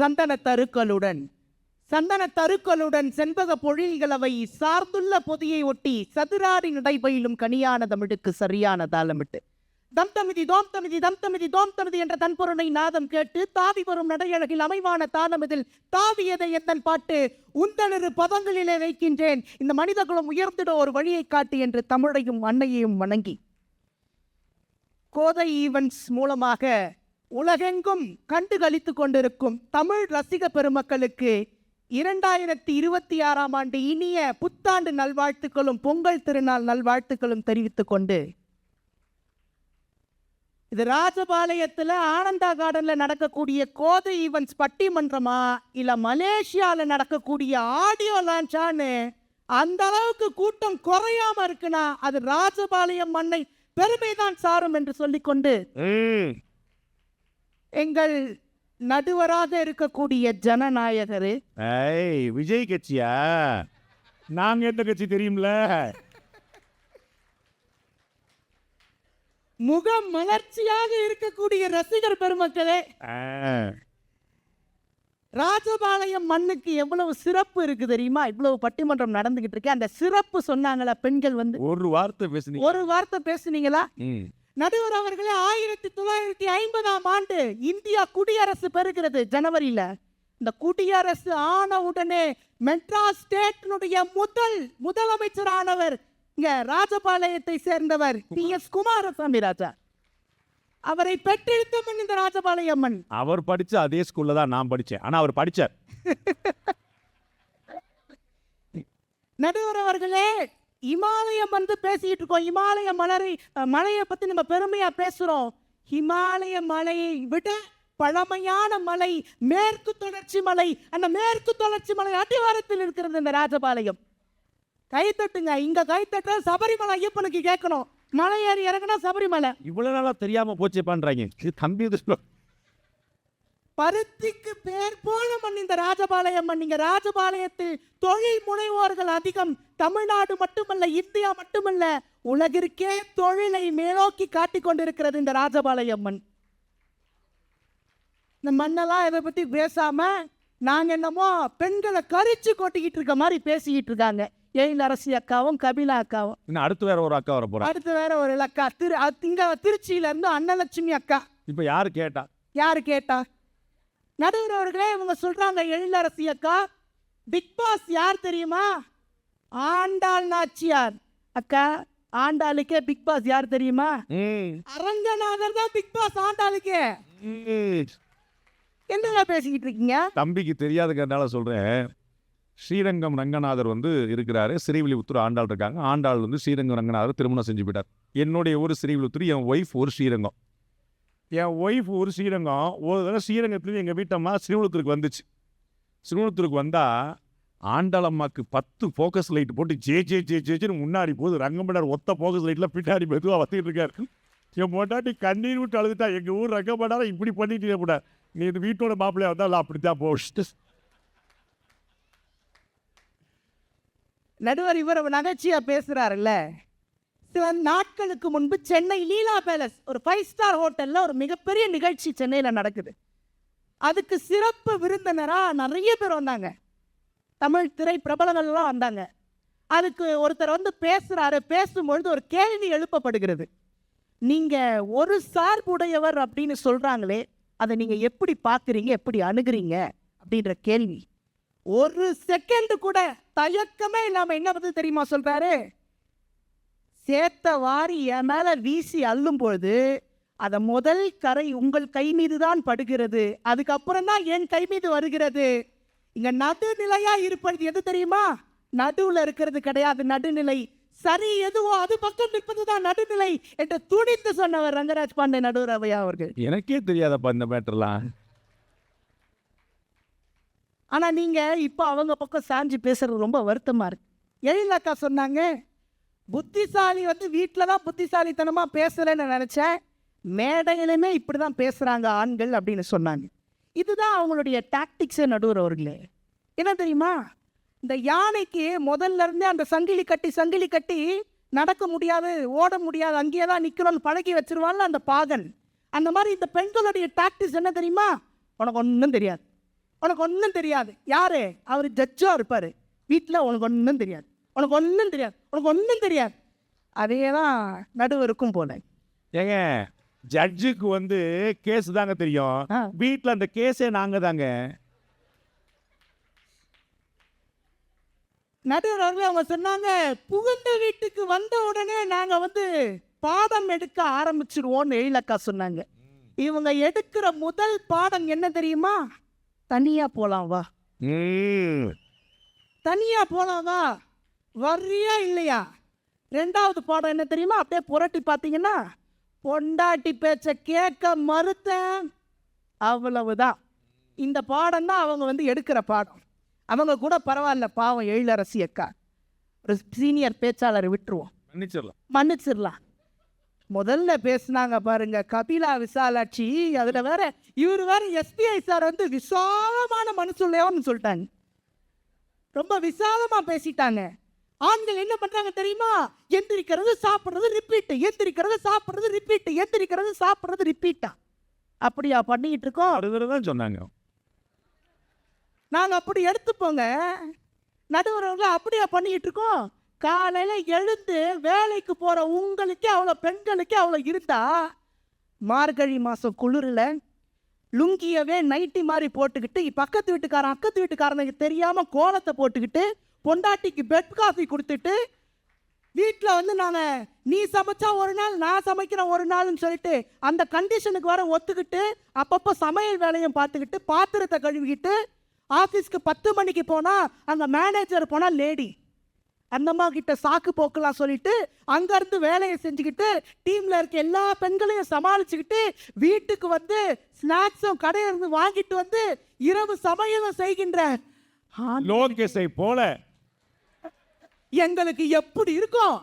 சந்தன தருக்களுடன். சந்தன தருக்களுடன் செண்பக பொழில்களவை சார்ந்துள்ள பொதியை ஒட்டி சதுராடி நடைபயிலும் கனியான தமிழுக்கு சரியான தாளமிட்டு. தம் தமிதி தோம் தமிதி தம் தமிதி தோம் தமிதி என்ற தன்பொருளை நாதம் கேட்டு தாவி வரும் நடையழகில் அமைவான தானமிதில் தாவியதை எந்தன் பாட்டு உந்தனரு பதங்களிலே வைக்கின்றேன். இந்த மனித குலம் உயர்ந்திட ஒரு வழியை காட்டு என்று தமிழையும் அன்னையையும் வணங்கி. கோதை ஈவென்ட்ஸ் மூலமாக உலகெங்கும் கண்டு கழித்து கொண்டிருக்கும் தமிழ் ரசிக பெருமக்களுக்கு இரண்டாயிரத்தி இருபத்தி ஆறாம் ஆண்டு இனிய புத்தாண்டு நல்வாழ்த்துக்களும் பொங்கல் திருநாள் நல்வாழ்த்துக்களும் தெரிவித்துக் கொண்டு இது ராஜபாளையத்தில் ஆனந்தா கார்டனில் நடக்கக்கூடிய கோதை ஈவென்ட்ஸ் பட்டிமன்றமா இல்லை மலேசியாவில் நடக்கக்கூடிய ஆடியோ லான்ச்சான்னு அந்த அளவுக்கு கூட்டம் குறையாம இருக்குன்னா அது ராஜபாளையம் மண்ணை பெருமைதான் சாரும் என்று சொல்லிக்கொண்டு எங்கள் நடுவராக இருக்கக்கூடிய ஜனநாயகரு. ஐய் விஜய் கட்சியா? நாங்க எந்த கட்சி தெரியும்ல? முக மலர்ச்சியாக இருக்கக்கூடிய ரசிகர் பெருமக்களே ராஜபாளையம் மண்ணுக்கு எவ்வளவு சிறப்பு இருக்கு தெரியுமா? இவ்வளவு பட்டிமன்றம் நடந்துகிட்டு இருக்கு. அந்த சிறப்பு சொன்னாங்களா பெண்கள் வந்து? ஒரு வார்த்தை பேசுனீங்க. ஒரு வார்த்தை பேசுனீங்களா. நடுவர் அவர்களே ஆயிரத்தி தொள்ளாயிரத்தி ஐம்பதாம் ஆண்டு இந்தியா குடியரசு பெறுகிறது ஜனவரியில. இந்த குடியரசு ஆன உடனே மெட்ராஸ் ஸ்டேட்டினுடைய முதல் முதலமைச்சரானவர் இங்க ராஜபாளையத்தை சேர்ந்தவர் பி. எஸ். குமாரசாமி ராஜா. அவரை பெற்றெடுத்த மண் இந்த ராஜபாளையம் மண் அவர் படிச்ச அதே ஸ்கூல்ல தான் நான் படிச்சேன். ஆனா அவர் படிச்சார். நடுவர் அவர்களே இமாலயம் வந்து பேசிக்கிட்டு இருக்கோம் இமாலய மலரை மலையை பற்றி நம்ம பெருமையாக பேசுகிறோம் இமாலய மலையை விட பழமையான மலை மேற்கு தொடர்ச்சி மலை அந்த மேற்கு தொடர்ச்சி மலை அடிவாரத்தில் இருக்கிறது இந்த ராஜபாளையம். கைத்தட்டுங்க இங்கே இங்க சபரிமலை ஐயப்பனுக்கு கேட்கணும். மலை ஏறி இறங்கினா சபரிமலை. இவ்வளவு நாளா தெரியாம போச்சு பண்றாங்க தம்பி பருத்திக்கு பேர் போன மண் இந்த ராஜபாளையம் மண் இங்க ராஜபாளையத்தில் தொழில் முனைவோர்கள் அதிகம். தமிழ்நாடு மட்டுமல்ல இந்தியா மட்டுமல்ல உலகிற்கே தொழிலை மேலோக்கி காட்டிக் கொண்டிருக்கிறது இந்த ராஜபாளையம் மண் இந்த மண்ணெல்லாம் இதை பத்தி பேசாம நாங்க என்னமோ பெண்களை கரிச்சு கொட்டிக்கிட்டு இருக்க மாதிரி பேசிக்கிட்டு இருக்காங்க. அரசி அக்காவும் கபிலா அக்காவும். இன்னும் அடுத்து வேற ஒரு அக்கா வர போறா அடுத்து வேற ஒரு அக்கா திரு இங்க திருச்சியில இருந்து அன்னலட்சுமி அக்கா. இப்ப யாரு கேட்டா? யாரு கேட்டா? நடுவர் அவர்களே இவங்க சொல்றாங்க எழிலரசி அக்கா பிக் பாஸ் யார் தெரியுமா? ஆண்டாள் நாச்சியார். அக்கா ஆண்டாளுக்கே பிக் பாஸ் யார் தெரியுமா. அரங்கநாதர் தான் பிக் பாஸ் ஆண்டாளுக்கே. ம். என்னங்க பேசிக்கிட்டு இருக்கீங்க? தம்பிக்கு தெரியாதுங்கிறதுனால சொல்றேன். ஸ்ரீரங்கம் ரங்கநாதர் வந்து இருக்கிறாரு. ஸ்ரீவில்லிபுத்தூர் ஆண்டாள் இருக்காங்க. ஆண்டாள் வந்து ஸ்ரீரங்கம் ரங்கநாதர் திருமணம் செஞ்சு போயிட்டார். என்னுடைய ஒரு ஸ்ரீவில்லிபுத்தூர் என் ஒய்ஃப் ஒரு ஸ்ரீரங்கம். என் ஒய்ஃப் ஒரு ஸ்ரீரங்கம். ஒரு தடவை ஸ்ரீரங்கத்துலேருந்து எங்கள் வீட்டம்மா ஸ்ரீவில்லிபுத்தூருக்கு வந்துச்சு. ஸ்ரீவில்லிபுத்தூருக்கு வந்தால் ஆண்டாளம்மாக்கு பத்து ஃபோக்கஸ் லைட் போட்டு ஜே ஜே ஜே ஜேன்னு முன்னாடி போகுது ரங்கமன்னார் ஒத்த ஃபோக்கஸ் லைட்டில் பின்னாடி மெதுவாக வந்துட்டு இருக்காரு. என் பொண்டாட்டி கண்ணீர் விட்டு அழுதுட்டா எங்கள் ஊர் ரங்கமன்னார இப்படி பண்ணிட்டு கூட நீ இந்த வீட்டோட மாப்பிள்ளையா வந்தால் அப்படித்தான் போச்சு. நடுவர் இவர் நகைச்சியாக பேசுகிறாருல்ல சில நாட்களுக்கு முன்பு சென்னை லீலா பேலஸ் ஒரு ஃபைவ் ஸ்டார் ஹோட்டலில் ஒரு மிகப்பெரிய நிகழ்ச்சி சென்னையில் நடக்குது. அதுக்கு சிறப்பு விருந்தினராக நிறைய பேர் வந்தாங்க. தமிழ் திரை பிரபலங்கள்லாம் வந்தாங்க. அதுக்கு ஒருத்தர் வந்து பேசுகிறாரு பேசும்பொழுது ஒரு கேள்வி எழுப்பப்படுகிறது. நீங்கள் ஒரு சார்புடையவர் அப்படின்னு சொல்கிறாங்களே அதை நீங்கள் எப்படி பார்க்குறீங்க எப்படி அணுகிறீங்க அப்படின்ற கேள்வி. ஒரு செகண்டு கூட தயக்கமே இல்லாமல் என்ன பற்றி தெரியுமா சொல்கிறாரு சேத்த வாரி என் மேல வீசி அள்ளும் பொழுது அத முதல் கரை உங்கள் கை மீது தான் படுகிறது. அதுக்கப்புறம் தான் என் கை மீது வருகிறது. இங்க நடுநிலையா இருப்பது எது தெரியுமா? நடுவுல இருக்கிறது கிடையாது நடுநிலை. சரி எதுவோ அது பக்கம் நிற்பது தான் நடுநிலை என்று துணித்து சொன்னவர் ரங்கராஜ் பாண்டே நடுவர் அவையா அவர்கள். எனக்கே தெரியாதப்பா இந்த மேட்டர்லாம். ஆனா நீங்க இப்போ அவங்க பக்கம் சாஞ்சு பேசுறது ரொம்ப வருத்தமா இருக்கு. எழிலக்கா சொன்னாங்க புத்திசாலி வந்து வீட்டில் தான் புத்திசாலித்தனமாக பேசுறேன்னு நினச்சேன். மேடையிலுமே இப்படி தான் பேசுகிறாங்க ஆண்கள் அப்படின்னு சொன்னாங்க. இதுதான் அவங்களுடைய டாக்டிக்ஸே நடுவர் அவர்களே. என்ன தெரியுமா? இந்த யானைக்கு முதல்ல இருந்தே அந்த சங்கிலி கட்டி சங்கிலி கட்டி நடக்க முடியாது ஓட முடியாது அங்கேயே தான் நிற்கணும்னு பழகி வச்சிருவான்ல அந்த பாகன். அந்த மாதிரி இந்த பெண்களுடைய டாக்டிக்ஸ் என்ன தெரியுமா? உனக்கு ஒன்றும் தெரியாது. உனக்கு ஒன்றும் தெரியாது. யாரு? அவர் ஜட்ஜாக இருப்பார். வீட்டில் உனக்கு ஒன்றும் தெரியாது. உனக்கு ஒன்றும் தெரியாது. உனக்கு ஒன்றும் தெரியாது. அதே தான் நடுவு இருக்கும் போல. ஏங்க ஜட்ஜுக்கு வந்து கேஸ் தாங்க தெரியும். வீட்டில் அந்த கேஸே நாங்க தாங்க. நடுவர் அவர்கள் அவங்க சொன்னாங்க புகுந்த வீட்டுக்கு வந்த உடனே நாங்கள் வந்து பாடம் எடுக்க ஆரம்பிச்சிருவோம்னு எழிலக்கா சொன்னாங்க. இவங்க எடுக்கிற முதல் பாடம் என்ன தெரியுமா? தனியாக போகலாம் வா. தனியாக போகலாம் வா. வர்றியா இல்லையா? ரெண்டாவது பாடம் என்ன தெரியுமா? அப்படியே புரட்டி பார்த்தீங்கன்னா பொண்டாட்டி பேச்ச கேட்க மறுத்தேன். அவ்வளவுதான். இந்த பாடம் தான் அவங்க வந்து எடுக்கிற பாடம். அவங்க கூட பரவாயில்ல பாவம் எழிலரசி அக்கா ஒரு சீனியர் பேச்சாளரை விட்டுருவோம். மன்னிச்சிடலாம். மன்னிச்சிடலாம். முதல்ல பேசுனாங்க பாருங்க கபிலா விசாலாட்சி. அதில் வேற இவர் வேற எஸ்பிஐ சார் வந்து விசாலமான மனசுள்ளையோன்னு சொல்லிட்டாங்க. ரொம்ப விசாலமாக பேசிட்டாங்க. ஆண்கள் என்ன பண்றாங்க தெரியுமா? எந்திரிக்கிறது சாப்பிட்றது ரிப்பீட் எந்திரிக்கிறது சாப்பிட்றது ரிப்பீட் எந்திரிக்கிறது சாப்பிட்றது ரிப்பீட்டா அப்படியா பண்ணிக்கிட்டு இருக்கோம்? தான் சொன்னாங்க. நாங்கள் அப்படி எடுத்துப்போங்க. நடுவரவங்க அப்படியா பண்ணிக்கிட்டு இருக்கோம்? காலையில் எழுந்து வேலைக்கு போகிற உங்களுக்கே அவ்வளோ பெண்களுக்கே அவ்வளோ இருந்தா மார்கழி மாதம் குளிரில் லுங்கியவே நைட்டி மாதிரி போட்டுக்கிட்டு பக்கத்து வீட்டுக்காரன் அக்கத்து வீட்டுக்காரனுக்கு தெரியாமல் கோலத்தை போட்டுக்கிட்டு பொண்டாட்டிக்கு பெட் காஃபி கொடுத்துட்டு வீட்டில் வந்து நாங்கள் நீ சமைச்சா ஒரு நாள் நான் சமைக்கிறேன் ஒரு நாள்னு சொல்லிட்டு அந்த கண்டிஷனுக்கு வர ஒத்துக்கிட்டு அப்பப்போ சமையல் வேலையும் பார்த்துக்கிட்டு பாத்திரத்தை கழுவிக்கிட்டு ஆஃபீஸ்க்கு பத்து மணிக்கு போனால் அங்கே மேனேஜர் போனால் லேடி அந்தம்மா கிட்ட சாக்கு போக்கலாம் சொல்லிட்டு அங்கேருந்து வேலையை செஞ்சுக்கிட்டு டீமில் இருக்க எல்லா பெண்களையும் சமாளிச்சுக்கிட்டு வீட்டுக்கு வந்து ஸ்நாக்ஸும் கடையிலிருந்து வாங்கிட்டு வந்து இரவு சமையலும் செய்கின்ற லோகேஷை போல எங்களுக்கு எப்படி இருக்கும்?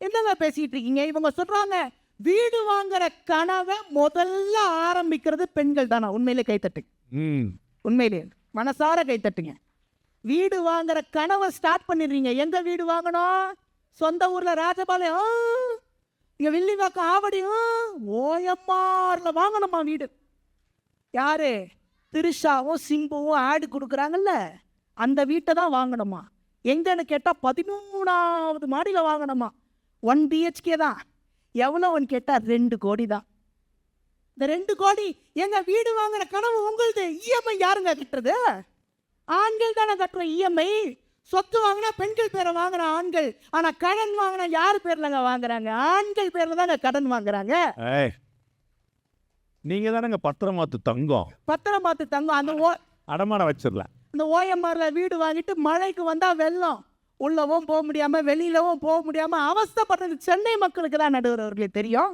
என்னங்க பேசிட்டு இருக்கீங்க? இவங்க சொல்றாங்க வீடு வாங்குற கனவை முதல்ல ஆரம்பிக்கிறது பெண்கள் தானா? உண்மையிலே கைத்தட்டுங்க ம். உண்மையிலே மனசார கைத்தட்டுங்க வீடு வாங்குற கனவை ஸ்டார்ட் பண்ணிடுறீங்க. எங்க வீடு வாங்கணும்? சொந்த ஊர்ல ராஜபாளையம் இங்க வில்லிவாக்கம் ஆவடி ஆ, ஓயம்மார்ல வாங்கணுமா வீடு? யாரு? திரிஷாவும் சிம்புவும் ஆடு கொடுக்குறாங்கல்ல அந்த வீட்டை தான் வாங்கணுமா? எங்கன்னு கேட்டால் பதிமூணாவது மாடியில் வாங்கணுமா? ஒன் பிஹெச்கே தான். எவ்வளோன்னு கேட்டால் ரெண்டு கோடி தான். இந்த ரெண்டு கோடி எங்க வீடு வாங்குற கனவு உங்களுது. இஎம்ஐ யாருங்க கட்டுறது? ஆண்கள் தானே கட்டுறோம் இஎம்ஐ சொத்து வாங்கினா பெண்கள் பேரை வாங்குற ஆண்கள். ஆனா கடன் வாங்கினா யார் பேர்லங்க வாங்குறாங்க? ஆண்கள் பேர்ல தாங்க கடன் வாங்குறாங்க. ஏய் நீங்க தானங்க பத்திரமாத்து தங்கம். பத்திரம் பார்த்து தங்கம். அந்த ஓ அடமானம் வச்சிடலாம். இந்த ஓஎம்ஆர்ல வீடு வாங்கிட்டு மழைக்கு வந்தா வெள்ளம். உள்ளவும் போக முடியாம வெளியிலவும் போக முடியாம அவஸ்தைப்படுறது சென்னை மக்களுக்கு தான் நடுவர் அவர்களே தெரியும்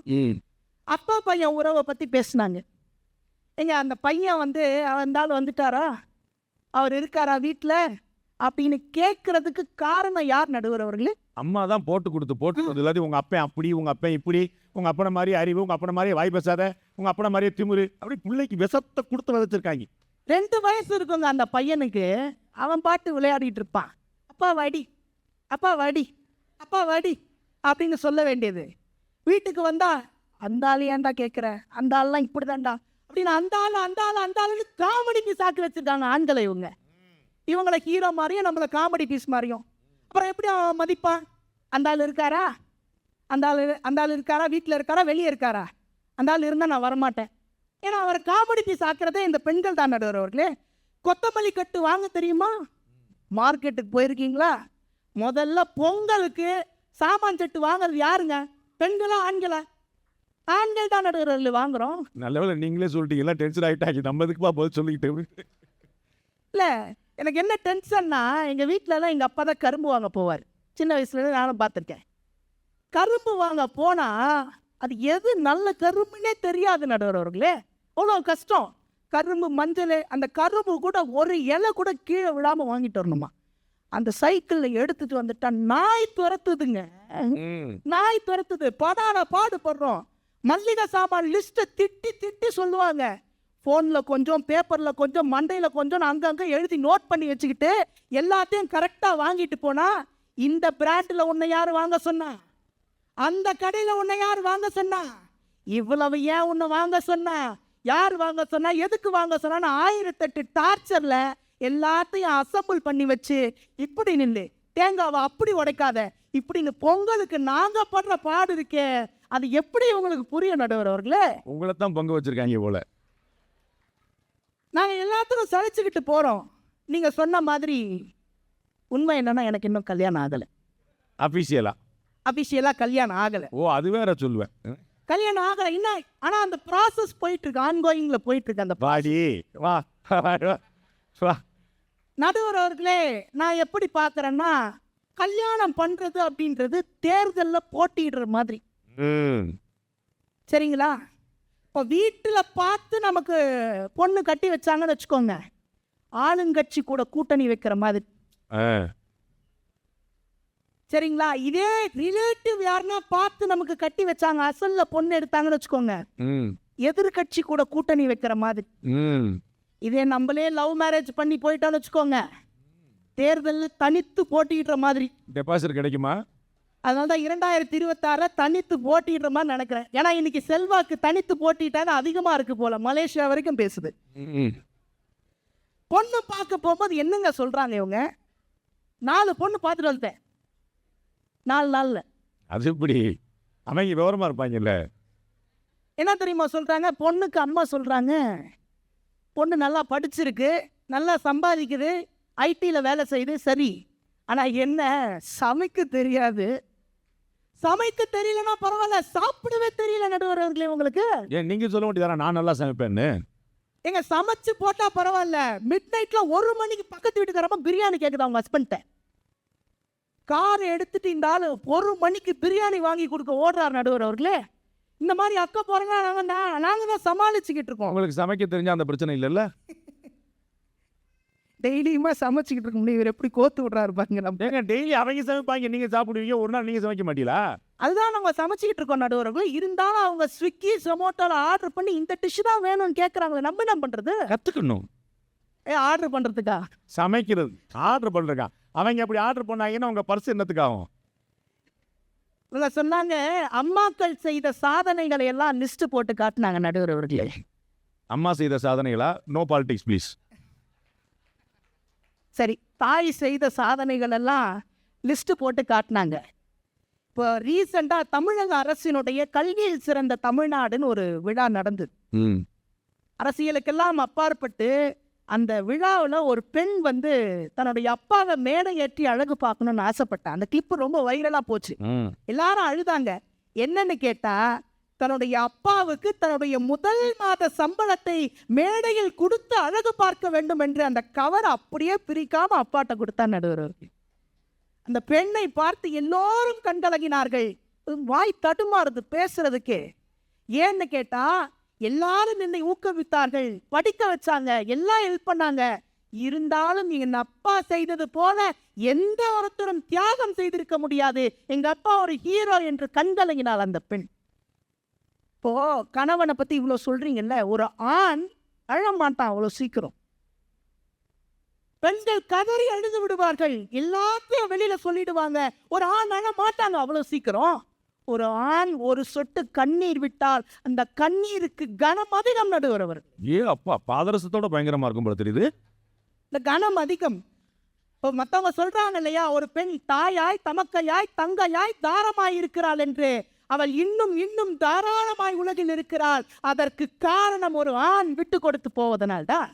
அப்பா பையன் உறவை பற்றி பேசுனாங்க. ஏங்க அந்த பையன் வந்து வந்தாலும் வந்துட்டாரா? அவர் இருக்காரா வீட்டில் அப்படின்னு கேட்கறதுக்கு காரணம் யார் நடுவர் அவர்களே? அம்மா தான் போட்டு கொடுத்து போட்டு இல்லாட்டி உங்க அப்பன் அப்படி உங்க அப்பன் இப்படி உங்க அப்பனை மாதிரி அறிவு உங்க அப்பனை மாதிரி வாய் பேசாத உங்க அப்பனை மாதிரியே திமிரு அப்படி பிள்ளைக்கு விஷத்தை கொடுத்து விதைச்சிருக்காங்க ரெண்டு வயசு இருக்குங்க அந்த பையனுக்கு. அவன் பாட்டு விளையாடிட்டு இருப்பான். அப்பா வடி அப்பா வடி அப்பா வடி அப்படின்னு சொல்ல வேண்டியது. வீட்டுக்கு வந்தா அந்த ஆள் ஏன்டா கேட்குற அந்த ஆள்லாம் இப்படி தான்டா அப்படின்னு அந்த ஆள் அந்த ஆள் அந்த ஆளுன்னு காமெடிக்கு சாக்கு வச்சிருக்காங்க ஆண்களை இவங்க. இவங்களை ஹீரோ மாதிரியும் நம்மளை காமெடி பீஸ் மாதிரியும். அப்புறம் எப்படி அவன் மதிப்பான் அந்த ஆள் இருக்காரா? அந்த ஆள் அந்த ஆள் இருக்காரா? வீட்டில் இருக்காரா? வெளியே இருக்காரா? அந்த ஆள் இருந்தால் நான் வரமாட்டேன். ஏன்னா அவர் காமெடி பீஸ் ஆக்குறதே இந்த பெண்கள் தான் நடுவர் அவர்களே. கொத்தமல்லி கட்டு வாங்க தெரியுமா? மார்க்கெட்டுக்கு போயிருக்கீங்களா? முதல்ல பொங்கலுக்கு சாமான் செட்டு வாங்குறது யாருங்க? பெண்களா ஆண்களா? ஆண்கள் தான் நடுவர்கள் வாங்குறோம். நல்லவேளை நீங்களே சொல்லிட்டீங்களா டென்ஷன் ஆகிட்டாங்க நம்ம எதுக்குப்பா பதில் சொல்லிக்கிட்டு? இல்லை எனக்கு என்ன டென்ஷன்னா எங்கள் வீட்டிலலாம் எங்கள் அப்பா தான் கரும்பு வாங்க போவார். சின்ன வயசுலேருந்து நானும் பார்த்துருக்கேன். கரும்பு வாங்க போனால் அது எது நல்ல கரும்புன்னே தெரியாது நடுவர் அவர்களே. அவ்வளோ கஷ்டம். கரும்பு மஞ்சள் அந்த கரும்பு கூட ஒரு இலை கூட கீழே விழாமல் வாங்கிட்டு வரணுமா? அந்த சைக்கிளில் எடுத்துட்டு வந்துட்டா நாய் துரத்துதுங்க. நாய் துரத்துது. படான பாடுபடுறோம். மல்லிகை சாமான் லிஸ்ட்டை திட்டி திட்டி சொல்லுவாங்க. ஃபோனில் கொஞ்சம் பேப்பரில் கொஞ்சம் மண்டையில் கொஞ்சம் அங்கங்கே எழுதி நோட் பண்ணி வச்சுக்கிட்டு எல்லாத்தையும் கரெக்டாக வாங்கிட்டு போனா இந்த பிராண்டில் உன்னை யார் வாங்க சொன்னா? அந்த கடையில் உன்னை யார் வாங்க சொன்னா? இவ்வளவு ஏன் உன்னை வாங்க சொன்னா? யார் வாங்க சொன்னா? எதுக்கு வாங்க சொன்னான்னு ஆயிரத்தெட்டு டார்ச்சர்ல எல்லாத்தையும் அசம்பிள் பண்ணி வச்சு இப்படி நில்லு. தேங்காவை அப்படி உடைக்காத. இப்படின்னு பொங்கலுக்கு நாங்க படுற பாடு இருக்கே. அது எப்படி உங்களுக்கு புரிய நடுவர் அவர்களே? உங்களை தான் பங்கு வச்சிருக்காங்க போல. நாங்க எல்லாத்துக்கும் சலிச்சுக்கிட்டு போறோம். நீங்க சொன்ன மாதிரி உண்மை என்னன்னா எனக்கு இன்னும் கல்யாணம் ஆகல. அபிஷியலா அபிஷியலா கல்யாணம் ஆகல. ஓ அது வேற சொல்லுவேன். கல்யாணம் ஆகல. இன்னும் ஆனா அந்த ப்ராசஸ் போயிட்டு இருக்கு ஆன்கோயிங்ல போயிட்டு இருக்கு அந்த வாடி. வா வா, நடுவர் அவர்களே நான் எப்படி பார்க்கறேன்னா கல்யாணம் பண்றது அப்படின்றது தேர்தல்ல போட்டியிடுற மாதிரி. சரிங்களா? இப்போ வீட்டில் பார்த்து நமக்கு பொண்ணு கட்டி வச்சாங்கன்னு வச்சுக்கோங்க. ஆளுங்கட்சி கூட கூட்டணி வைக்கிற மாதிரி. ஆ. சரிங்களா? இதே ரிலேட்டிவ் யாருன்னா பார்த்து நமக்கு கட்டி வச்சாங்க. அசல்ல பொண்ணு எடுத்தாங்கன்னு வச்சுக்கோங்க. எதிர்கட்சி கூட கூட்டணி வைக்கிற மாதிரி. இதே நம்மளே லவ் மேரேஜ் பண்ணி போயிட்டோம்னு வச்சுக்கோங்க. தேர்தலில் தனித்து போட்டியிடுற மாதிரி. டெபாசிட் கிடைக்குமா? அதனால தான் இரண்டாயிரத்தி இருபத்தாறில் தனித்து போட்டிடுற மாதிரி நினைக்கிறேன். ஏன்னா இன்னைக்கு செல்வாக்கு தனித்து போட்டிட்டாங்க அதிகமாக இருக்கு போல. மலேசியா வரைக்கும் பேசுது. ம். பொண்ணு பார்க்க போகும்போது என்னங்க சொல்றாங்க இவங்க? நாலு பொண்ணு பார்த்துட்டு வந்துட்டேன். நாலு நாளில். அது இப்படி அவங்க விவரமா இருப்பாங்கல்ல. என்ன தெரியுமா சொல்றாங்க? பொண்ணுக்கு அம்மா சொல்றாங்க. பொண்ணு நல்லா படிச்சிருக்கு நல்லா சம்பாதிக்குது ஐடியில் வேலை செய்யுது சரி. ஆனால் என்ன? சமைக்க தெரியாது. சமைக்க தெரியலன்னா பரவாயில்ல சாப்பிடவே தெரியல நடுவர் அவர்களே உங்களுக்கு. ஏன் நீங்க சொல்ல வேண்டியதானே நான் நல்லா சமைப்பேன்னு. எங்க சமைச்சு போட்டா பரவாயில்ல. மிட் நைட்ல ஒரு மணிக்கு பக்கத்து வீட்டுக்காரமா பிரியாணி கேக்குது அவங்க ஹஸ்பண்ட்ட கார் எடுத்துட்டு இந்த ஆளு ஒரு மணிக்கு பிரியாணி வாங்கி கொடுக்க ஓடுறார் நடுவர் அவர்களே. இந்த மாதிரி அக்கா போறேன்னா நாங்க நா- நாங்க தான் சமாளிச்சுக்கிட்டு இருக்கோம். உங்களுக்கு சமைக்க தெரிஞ்சா அந்த பிரச்சனை இல்லைல்ல? டெய்லியுமா சமைச்சுக்கிட்டு இருக்க முடியும். இவர் எப்படி கோத்து விடுறாரு பாருங்க நம்ம. ஏங்க டெய்லி அவங்க சமைப்பாங்க. நீங்க சாப்பிடுவீங்க ஒரு நாள் நீங்க சமைக்க மாட்டீங்களா? அதுதான் நம்ம சமைச்சுக்கிட்டு இருக்கோம் நடுவர்கள் இருந்தாலும் அவங்க ஸ்விக்கி ஜொமோட்டோல ஆர்டர் பண்ணி இந்த டிஷ் தான் வேணும்னு கேட்குறாங்களே நம்ம என்ன பண்றது? கத்துக்கணும். ஏ ஆர்டர் பண்றதுக்கா? சமைக்கிறது ஆர்டர் பண்றக்கா அவங்க அப்படி ஆர்டர் பண்ணாங்கன்னா உங்க பர்ஸ் என்னத்துக்கு ஆகும்? இவங்க சொன்னாங்க அம்மாக்கள் செய்த சாதனைகளை எல்லாம் லிஸ்ட் போட்டு காட்டினாங்க நடுவர் அவர்களே. அம்மா செய்த சாதனைகளா? நோ பாலிடிக்ஸ் ப்ளீஸ் சரி தாய் செய்த சாதனைகள் எல்லாம் லிஸ்ட் போட்டு காட்டினாங்க. இப்போ ரீசெண்டாக தமிழக அரசினுடைய கல்வியில் சிறந்த தமிழ்நாடுன்னு ஒரு விழா நடந்தது. ம். அரசியலுக்கெல்லாம் அப்பாற்பட்டு அந்த விழாவில் ஒரு பெண் வந்து தன்னுடைய அப்பாவை மேடை ஏற்றி அழகு பார்க்கணும்னு ஆசைப்பட்டா. அந்த கிளிப்பு ரொம்ப வைரலாக போச்சு. எல்லாரும் அழுதாங்க. என்னன்னு கேட்டா தன்னுடைய அப்பாவுக்கு தன்னுடைய முதல் மாத சம்பளத்தை மேடையில் கொடுத்து அழகு பார்க்க வேண்டும் என்று அந்த கவர் அப்படியே பிரிக்காம அப்பாட்ட கொடுத்தா நடுவர். அந்த பெண்ணை பார்த்து எல்லோரும் கண்கலங்கினார்கள். வாய் தடுமாறுது பேசுறதுக்கு. ஏன்னு கேட்டா எல்லாரும் என்னை ஊக்குவித்தார்கள் படிக்க வச்சாங்க எல்லாம் ஹெல்ப் பண்ணாங்க. இருந்தாலும் என் அப்பா செய்தது போல எந்த ஒருத்தரும் தியாகம் செய்திருக்க முடியாது. எங்க அப்பா ஒரு ஹீரோ என்று கண்கலங்கினாள் அந்த பெண். இப்போ கணவனை பத்தி இவ்வளவு சொல்றீங்கல்ல ஒரு ஆண் அழ மாட்டான் அவ்வளவு சீக்கிரம். பெண்கள் கதறி அழுது விடுவார்கள். எல்லாத்தையும் வெளியில சொல்லிடுவாங்க. ஒரு ஆண் அழ மாட்டாங்க அவ்வளவு சீக்கிரம். ஒரு ஆண் ஒரு சொட்டு கண்ணீர் விட்டால் அந்த கண்ணீருக்கு கனம் அதிகம் நடுவர் அவர் ஏ அப்பா பாதரசத்தோட பயங்கரமா இருக்கும் போல தெரியுது. இந்த கனம் அதிகம். இப்போ மற்றவங்க சொல்றாங்க இல்லையா ஒரு பெண் தாயாய் தமக்கையாய் தங்கையாய் தாரமாய் இருக்கிறாள் என்று. அவள் இன்னும் இன்னும் தாராளமாய் உலகில் இருக்கிறாள். அதற்கு காரணம் ஒரு ஆண் விட்டு கொடுத்து போவதனால்தான்.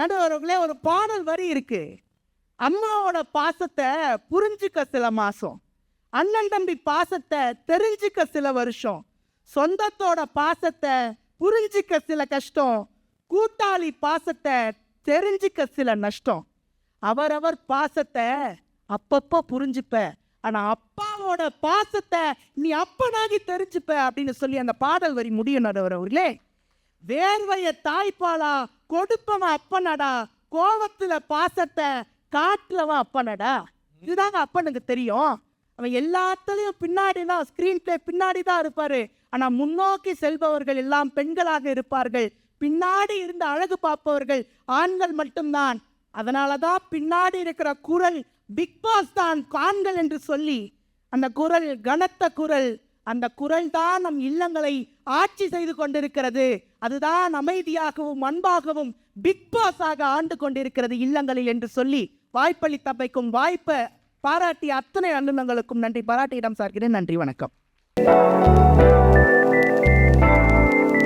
நடுவர்களே ஒரு பாடல் வரி இருக்கு. அம்மாவோட பாசத்தை புரிஞ்சுக்க சில மாசம். அண்ணன் தம்பி பாசத்தை தெரிஞ்சுக்க சில வருஷம். சொந்தத்தோட பாசத்தை புரிஞ்சிக்க சில கஷ்டம். கூட்டாளி பாசத்தை தெரிஞ்சுக்க சில நஷ்டம். அவரவர் பாசத்தை அப்பப்போ புரிஞ்சுப்ப. ஆனா அப்பாவோட பாசத்தை நீ அப்பனாகி தெரிஞ்சுப்ப அப்படின்னு சொல்லி அந்த பாடல் வரி முடியும் நடுவர் அவர்களே வேர்வைய தாய்ப்பாலா கொடுப்பவன் அப்பனடா கோவத்தில் பாசத்தை காட்டுலவன் அப்பனடா. இதுதாங்க அப்பனுக்கு தெரியும். அவன் எல்லாத்துலேயும் பின்னாடி தான் ஸ்க்ரீன் பிளே பின்னாடி தான் இருப்பார். ஆனால் முன்னோக்கி செல்பவர்கள் எல்லாம் பெண்களாக இருப்பார்கள். பின்னாடி இருந்து அழகு பார்ப்பவர்கள் ஆண்கள் மட்டும்தான். அதனால தான் பின்னாடி இருக்கிற குரல் பிக் பாஸ் தான் ஆண்கள் என்று சொல்லி அந்த குரல் கனத்த குரல் அந்த குரல் தான் நம் இல்லங்களை ஆட்சி செய்து கொண்டிருக்கிறது. அதுதான் அமைதியாகவும் அன்பாகவும் பிக் பாஸாக ஆண்டு கொண்டிருக்கிறது இல்லங்களில் என்று சொல்லி வாய்ப்பளித்தமைக்கும் வாய்ப்பை பாராட்டிய அத்தனை அலுவலங்களுக்கும் நன்றி. பாராட்டியிடம் சார்கிறேன். நன்றி வணக்கம்.